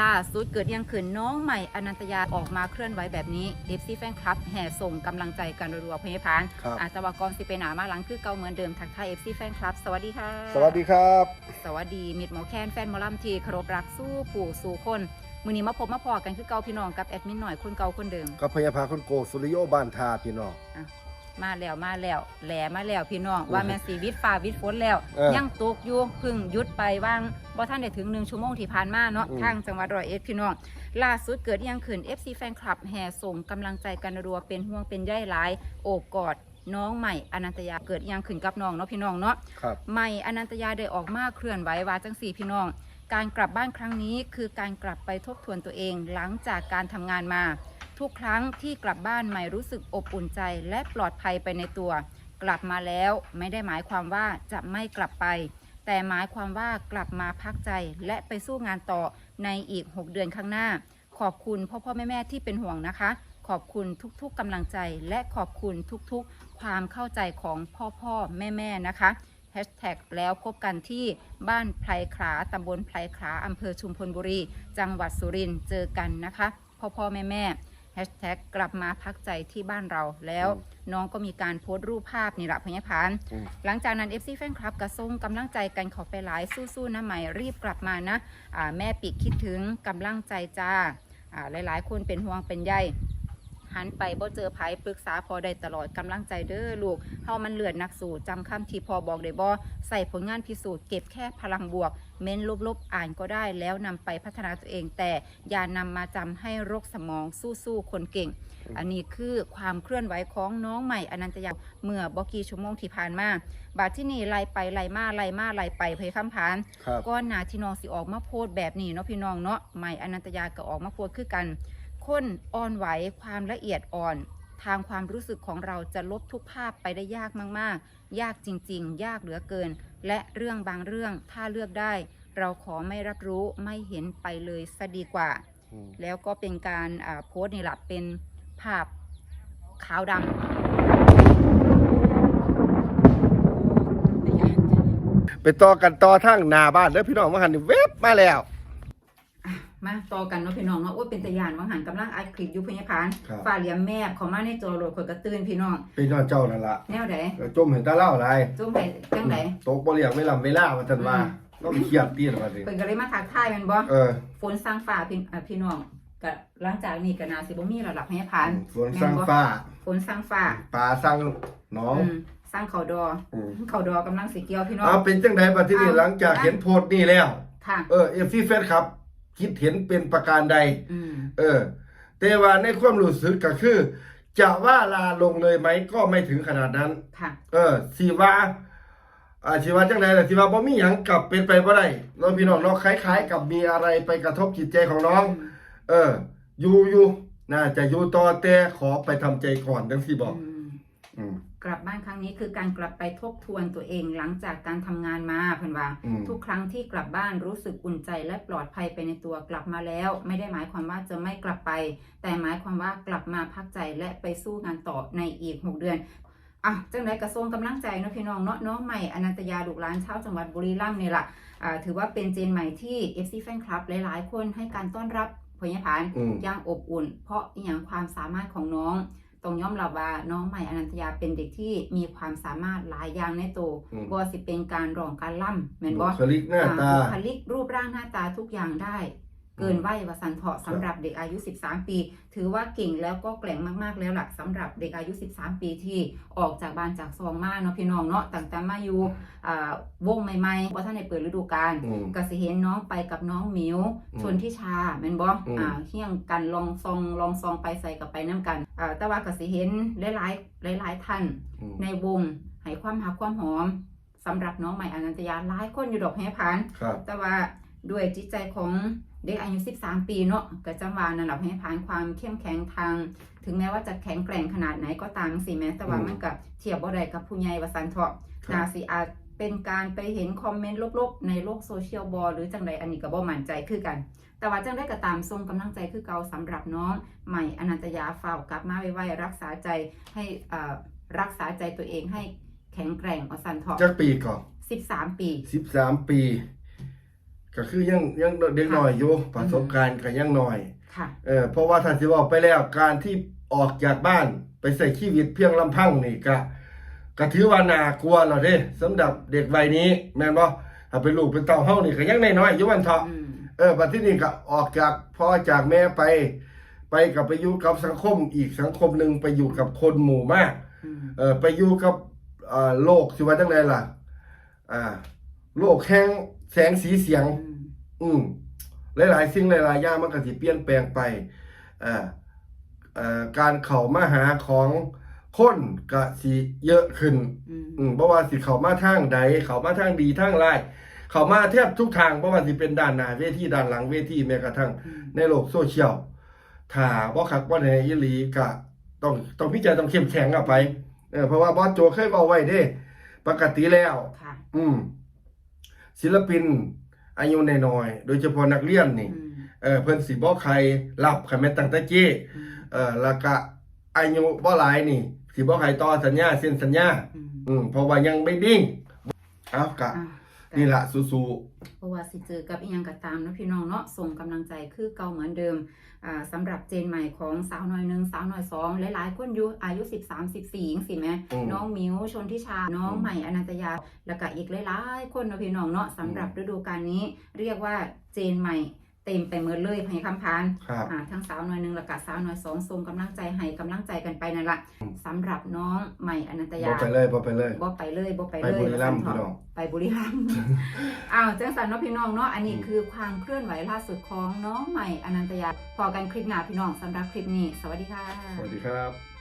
ล่าสุดเกิดยังขืนน้องใหม่อนันตยาออกมาเคลื่อนไหวแบบนี้เอฟซีแฟนคลับแห่ส่งกำลังใจกันรัวๆพยาพานครับอาตวากรสิไปหนามาหลังคือเก่าเหมือนเดิมทักทายเอฟซีแฟนคลับ สวัสดีค่ะ สวัสดีครับ สวัสดีมิดหมอแคนแฟนหมอลำทีเคารพรักสู้ผู้สู่คนมือนี้มาพบมาพอกันคือเก่าพี่น้องกับแอดมินหน่อยคนเก่าคนเดิมก็พยาพาคนโกสุริโยบ้านทาพี่น้อง มาแล้วมาแล้วแหลมาแล้วพี่น้องว่าแม่นสีวิทย์ฟ้าวิทย์ฝนแล้ว เออยังตกอยู่เพึ่งหยุดไปว่างบ่ท่านได้ถึงหนึ่งชั่วโมงที่ผ่านมาเนาะอืม ทางจังหวัดร้อยเอ็ดพี่น้องล่าสุดเกิดอิหยังขึ้น FC แฟนคลับแห่ส่งกำลังใจกันรัวเป็นห่วงเป็นใยหลาย โอบกอดน้องใหม่อนันตยาเกิดอิหยังขึ้นกับน้องเนาะพี่น้องเนาะ ครับ ใหม่อนันตยาได้ออกมาเคลื่อนไหวว่าจังสี่พี่น้อง การกลับบ้านครั้งนี้คือการกลับไปทบทวนตัวเองหลังจากการทำงานมา ทุกครั้งที่กลับบ้านใหม่รู้สึกอบอุ่นใจและปลอดภัยไปในตัว กลับมาแล้วไม่ได้หมายความว่าจะไม่กลับไป แต่หมายความว่ากลับมาพักใจและไปสู้งานต่อในอีก 6 เดือนข้างหน้า ขอบคุณพ่อพ่อแม่แม่ที่เป็นห่วงนะคะ ขอบคุณทุกๆกำลังใจ และขอบคุณทุกๆ ความเข้าใจของพ่อพ่อแม่แม่นะคะแฮชแท็กแล้วพบกันที่บ้านไพรขาตำบลไพรขาอำเภอชุมพลบุรี จังหวัดสุรินทร์เจอกันนะคะ พ่อพ่อแม่แม่ แฮชแท็กกลับมาพักใจที่บ้านเราแล้วน้องก็มีการโพสต์รูปภาพนี่แหละพญาพานอืมหลังจากนั้น FC แฟนคลับกระส่งกำลังใจกันขอไปหลายสู้ๆนะใหม่รีบกลับมานะอ่าแม่ปิกคิดถึงกำลังใจจ้าอ่าหลายๆคนเป็นห่วงเป็นใย หันไปบ่เจอไผปรึกษาพอได้ตลอดกำลังใจเด้อลูกเฮามันเลือดนักสู้จำคำที่พอบอกได้บ่ใส่ผลงานพิสูจน์เก็บแค่พลังบวก เม้นลบๆอ่านก็ได้แล้วนำไปพัฒนาตัวเอง แต่อย่านำมาจำให้โรคสมองสู้ๆคนเก่ง อันนี้คือความเคลื่อนไหวของน้องใหม่อนันตยาเมื่อบอกกี่ชั่วโมงที่ผ่านมาบาดที่นี่ไล่ไปไล่มาไล่มาไล่ไปเพยคำพานครับก้อนหนาที่น้องสิออกมาโพสต์แบบนี้เนาะพี่น้องเนาะใหม่อนันตยาก็ออกมาโพสต์คือกัน คนอ่อนไหวความละเอียดอ่อน ทางความรู้สึกของเราจะลบทุกภาพไปได้ยากมากๆ ยากจริง ๆ ยากเหลือเกิน และเรื่องบางเรื่องถ้าเลือกได้ เราขอไม่รับรู้ไม่เห็นไปเลยซะดีกว่าอืมแล้วก็เป็นการอ่าโพสต์นี่แหละเป็นภาพขาวดำไปต่อกันต่อทั้งหน้าบ้านเด้อพี่น้องมาหันนี่เว็บมาแล้ว มาต่อกันเนาะพี่น้องเนาะโอ้ยเป็นตะยานวังหันกำลังอัดคลิปอยู่พญาพานครับ ฝ่าเหลี่ยมแมบเขามาในจอโหลดข่อยกระตื้นพี่น้องพี่น้องเจ้านั่นล่ะแนวใดก็จมเห็นตาเล่าอะไรจุ้มไปจังไดตกบ่เรียกไม่ลำเวลาว่าซั่นว่าอืมก็เครียดตีนว่าสิเพิ่นก็เลยมาทักทายแม่นบ่เออฝนสร้างฝ่าพี่อ่าพี่น้องก็หลังจากนี้ก็น่าสิบ่มีแล้วล่ะพญาพานสวนสร้างฟ้าฝนสร้างฝ่าปลาสร้างหน้องอืมสร้างเขาดออืมเขาดอกำลังสิเกี่ยวพี่น้อง เอาเป็นจังไดบัดทีนี้เอาหลังจากเห็นโพสต์นี่แล้ว ค่ะ เออ FC แฟนครับ คิดเห็นเป็นประการใดอืมเออ แต่ว่าในความรู้สึกก็คือ จะว่าลาลงเลยไหมก็ไม่ถึงขนาดนั้นค่ะเออสีว่าอ่าสีว่าจังไดล่ะสีว่าบ่มีหยังกลับเป็นไปบ่ได้เนาะพี่น้องเนาะคล้าย ๆ กับมีอะไรไปกระทบจิตใจของน้อง เออ อยู่อยู่น่าจะอยู่ต่อแต่ขอไปทำใจก่อนจังซี่บอกอืมอืม กลับบ้านครั้งนี้คือการกลับไปทบทวนตัวเองหลังจากการทำงานมาเพิ่นว่าอืมทุกครั้งที่กลับบ้านรู้สึกอุ่นใจและปลอดภัยไปในตัวกลับมาแล้ว ไม่ได้หมายความว่าจะไม่กลับไป แต่หมายความว่ากลับมาพักใจและไปสู้งานต่อในอีก 6 เดือนอะจังไดกระทรวงกำลังใจเนาะพี่น้องเนาะน้องใหม่อนันตยาลูกหลานชาวจังหวัดบุรีรัมย์นี่แหละอ่าถือว่าเป็นเจนใหม่ที่ FC Fan Club หลาย ๆ คนให้การต้อนรับพยาพานอืมอย่างอบอุ่น เพราะอหย่างความสามารถของน้อง ต้องยอมรับว่าน้องใหม่อนันตยาเป็นเด็กที่มีความสามารถหลายอย่างในตัวอืม บ่สิเป็นการร้องการล่ำแม่นบ่บุคลิกหน้าตา บุคลิกรูปร่างหน้าตาทุกอย่างได้ เกินวัยวสันเถาะสำหรับเด็กอายุ 13 ปี ถือว่าเก่งแล้วก็แกร่งมากๆแล้วล่ะสำหรับเด็กอายุ 13 ปีที่ออกจากบ้านจากซองมาเนาะพี่น้องเนาะตั้งแต่มาอยู่อ่าวงใหม่ๆว่าท่านในเปิดฤดูกาลอืม ก็สิเห็นน้องไปกับน้องหมิวอืมชนทิชาแม่นบ่อืม อ่าเฮี้ยงกันลองซองลองซองไปใส่กับไปน้ำกันอ่าแต่ว่าก็สิเห็นหลายๆหลายๆท่าน อืมในวงให้ความหักความหอมสำหรับน้องใหม่อนันตยาหลายคนอยู่ดอกแพ้พัน ครับ แต่ว่า ด้วยจิตใจของเด็กอายุ 13 ปีเนาะก็จังว่านั่นแหละให้ผ่านความเข้มแข็งทาง ถึงแม้ว่าจะแข็งแกร่งขนาดไหนก็ตามสิแม้แต่ว่าอืมมันกับเทียบบ่ได้กับผู้ใหญ่วาสันเถาะครับนาสิอาจเป็นการไปเห็นคอมเมนต์ลบๆ ในโลกโซเชียลบอหรือจังใดอันนี้ก็บ่มั่นใจคือกัน แต่ว่าจังได้ก็ตามทรงกำลังใจคือเก่าสำหรับน้องใหม่อนันตยาฝ่าวกลับมาไวๆรักษาใจให้อ่ารักษาใจตัวเองให้แข็งแกร่งวาสันเถาะจักปีก่อน13 ปี 13 ปี ก็คือยังยังเด็กน้อยอยู่ประสบการณ์ก็ยังน้อยค่ะ เออเพราะว่าถ้าสิบอกไปแล้วการที่ออกจากบ้านไปใส่ชีวิตเพียงลำพังนี่ก็ก็ถือว่าน่ากลัวแล้วเด้สำหรับเด็กวัยนี้ แม่นบ่ถ้าเป็นลูกเป็นเต้าเฮานี่ก็ยังน้อยๆอยู่วันเถาะอืมเออบัดที่นี่ก็ออกจากพ่อจากแม่ไป ไปกับไปอยู่กับสังคมอีกสังคมหนึ่งไปอยู่กับคนหมู่มากอืมเออไปอยู่กับเอ่อโลกสิว่าจังไดล่ะ อ่า โลกแห่ง แสงสีเสียงอืมอืมหลายๆสิ่งหลายๆอย่างมันก็สิเปลี่ยนแปลงไปอ่าเอ่อการเข้ามาหาของคนก็สิเยอะขึ้น อืมอืมเพราะว่าสิเข้ามาทางใดเข้ามาทางดีทางร้ายเข้ามาแทบทุกทางเพราะว่าสิเป็นด้านหน้าเวทีด้านหลังเวทีแม้กระทั่งอืมในโลกโซเชียลถ้าบ่คักบ่แน่อีหลีก็ต้องต้องพิจารณาต้องเข้มแข็งอะไปเออเพราะว่าบอสโจเคยบอกไว้เด้ ปกติแล้ว ค่ะ อืม ศิลปินอายุน้อยๆโดยเฉพาะนักเรียนนี่อืมเออเพิ่นสิบ่ใครรับคันแม่นตั้งแต่เจ้อืมเออแล้วก็อายุบ่หลายนี่สิบ่ใครต่อสัญญาเซ็นสัญญาอืมอืมเพราะว่ายังไม่ดิ้งเอากะอะ นี่ล่ะสู้เพราะว่าสิเจอกับอีหยังก็ตามเนาะพี่น้องเนาะส่งกำลังใจคือเก่าเหมือนเดิมอ่าสำหรับเจนใหม่ของสาวน้อยหนึ่งสาวน้อยสองหลายๆคนอยู่อายุ13 14จังสิแหม่อืมน้องมิวชนทิชาน้องอืมใหม่อนันตยาแล้วก็อีกหลายๆคนเนาะพี่น้องเนาะสำหรับฤดูกาลนี้เรียกว่าเจนใหม่ เต็มไปหมดเลยพญคำพานๆครับอ่าทั้งสาวน้อยหนึ่งแล้วก็สาวน้อยสองส่งกำลังใจให้กำลังใจกันไปนั่นละสำหรับน้องใหม่อนันตบ่ยาไปเลยบ่ไปเลย บ่ไปเลยบ่ไปไปเลยบุรีรัมย์ว่าซั่นพี่น้องเถะไปบุรีรัมย์ อ้าวจังสันเนาะพี่น้องเนาะอันนี้คือความเคลื่อนไหวล่าสุดของน้องใหม่อนันตยาพอกันคลิปหน้าพี่น้องสำหรับคลิปนี้ สวัสดีค่ะ สวัสดีครับ